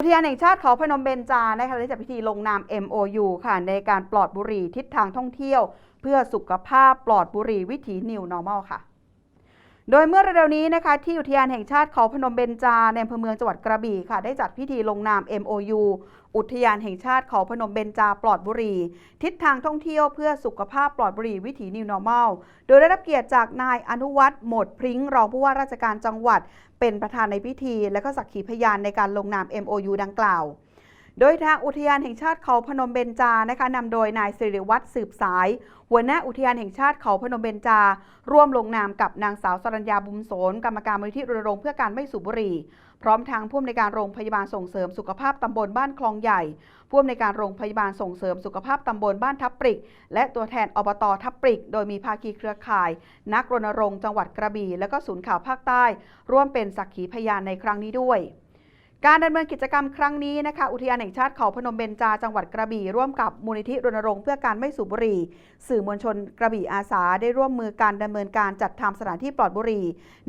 อุทยานแห่งชาติเขาพนมเบญจานะคะได้จัดพิธีลงนาม MOU ค่ะ ในการปลอดบุหรี่ทิศทางท่องเที่ยว เพื่อสุขภาพปลอดบุหรี่วิถี New Normal ค่ะ โดยเมื่อเร็วๆนี้นะคะที่อุทยานแห่งชาติเขาพนมเบญจาในอำเภอเมืองจังหวัดกระบี่ค่ะ ได้จัดพิธีลงนาม MOU อุทยานแห่งชาติเขาพนมเบญจาปลอดบุหรี่ทิศทางท่องเที่ยวเพื่อสุขภาพปลอดบุหรี่วิถี New Normal โดยได้รับเกียรติจากนายอนุวัฒน์หมดพริ้งรองผู้ว่าราชการจังหวัด เป็นประธานในพิธี และก็สักขีพยานในการลงนาม MOU ดังกล่าว โดยทางอุทยานแห่งชาติเขาพนมเบญจานะคะนำโดยนายสิริวัตรสืบสาย หัวหน้าอุทยานแห่งชาติเขาพนมเบญจา ร่วมลงนามกับนางสาวสรัญญาบุญโสนกรรมการมูลนิธิรณรงค์เพื่อการไม่สูบบุหรี่ พร้อมทางผู้อำนวยการโรงพยาบาลส่งเสริมสุขภาพตำบลบ้านคลองใหญ่ผู้อำนวยการโรงพยาบาลส่งเสริมสุขภาพตำบลบ้านทับปริก และตัวแทนอบตทับปริก โดยมีภาคีเครือข่าย นักรณรงค์จังหวัดกระบี่และก็ศูนย์ข่าวภาคใต้ ร่วมเป็นสักขีพยานในครั้งนี้ด้วย การดำเนินกิจกรรมครั้งนี้นะคะ อุทยานแห่งชาติเขาพนมเบญจาจังหวัดกระบี่ร่วมกับมูลนิธิรณรงค์เพื่อการไม่สูบบุหรี่ สื่อมวลชนกระบี่อาสาได้ร่วมมือการดำเนินการจัดทำสถานที่ปลอดบุหรี่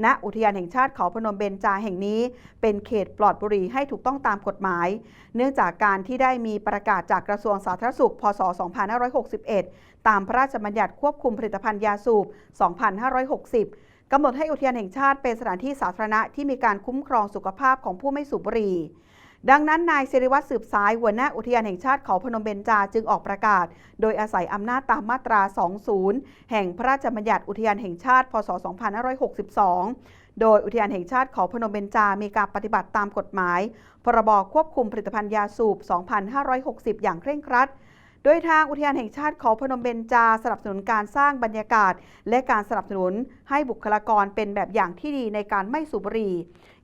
ณ อุทยานแห่งชาติเขาพนมเบญจาแห่งนี้ เป็นเขตปลอดบุหรี่ให้ถูกต้องตามกฎหมาย เนื่องจากการที่ได้มีประกาศจากกระทรวงสาธารณสุข พศ 2561 ตามพระราชบัญญัติควบคุมผลิตภัณฑ์ยาสูบ 2560 กำหนดให้อุทยานแห่งชาติเป็นสถานที่สาธารณะที่มีการคุ้มครองสุขภาพของผู้ไม่สูบบุหรี่ ดังนั้นนายสิริวัตรสืบสายหัวหน้าอุทยานแห่งชาติเขาพนมเบญจาจึงออกประกาศ โดยอาศัยอำนาจตามมาตรา 20 แห่งพระราชบัญญัติอุทยานแห่งชาติ พศ 2562 โดยอุทยานแห่งชาติเขาพนมเบญจามีการปฏิบัติตามกฎหมาย พรบควบคุมผลิตภัณฑ์ยาสูบ 2560 อย่างเคร่งครัด โดยทางอุทยานแห่งชาติเขาพนมเบญจาสนับสนุนการสร้างบรรยากาศ และการสนับสนุนให้บุคลากรเป็นแบบอย่างที่ดีในการไม่สูบบุหรี่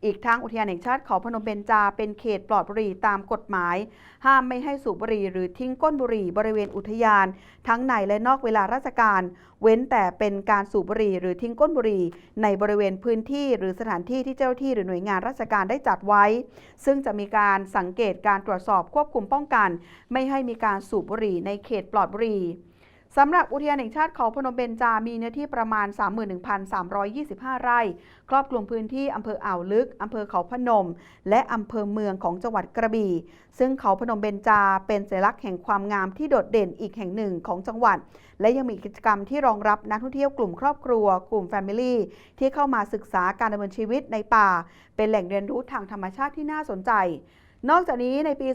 อีกทั้งอุทยานแห่งชาติเขาพนมเบญจาเป็นเขตปลอดบุหรี่ตามกฎหมาย ห้ามไม่ให้สูบบุหรี่หรือทิ้งก้นบุหรี่บริเวณอุทยาน ทั้งในและนอกเวลาราชการ เว้นแต่เป็นการสูบบุหรี่หรือทิ้งก้นบุหรี่ในบริเวณพื้นที่หรือสถานที่ที่เจ้าหน้าที่หรือหน่วยงานราชการได้จัดไว้ ซึ่งจะมีการสังเกตการตรวจสอบควบคุมป้องกัน ไม่ให้มีการสูบบุหรี่ในเขตปลอดบุหรี่ สำหรับอุทยานแห่งชาติเขาพนมเบญจา มีเนื้อที่ประมาณ 31,325 ไร่ ครอบคลุมพื้นที่อำเภออ่าวลึกอำเภอเขาพนม และอำเภอเมืองของจังหวัดกระบี่ ซึ่งเขาพนมเบญจาเป็นสัญลักษณ์แห่งความงามที่โดดเด่นอีกแห่งหนึ่งของจังหวัด และยังมีกิจกรรมที่รองรับนักท่องเที่ยวกลุ่มครอบครัว กลุ่ม Family ที่เข้ามาศึกษาการดำเนินชีวิตในป่า เป็นแหล่งเรียนรู้ทางธรรมชาติที่น่าสนใจ นอกจากนี้ในปี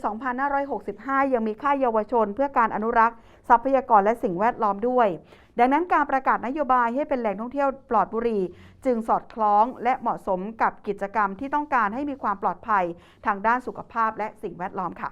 2565 ยังมีค่ายเยาวชน เพื่อการอนุรักษ์ ทรัพยากรและสิ่งแวดล้อมด้วย ดังนั้นการประกาศนโยบายให้เป็นแหล่งท่องเที่ยวปลอดบุหรี่จึงสอดคล้องและเหมาะสมกับกิจกรรมที่ต้องการให้มีความปลอดภัยทางด้านสุขภาพและสิ่งแวดล้อมค่ะ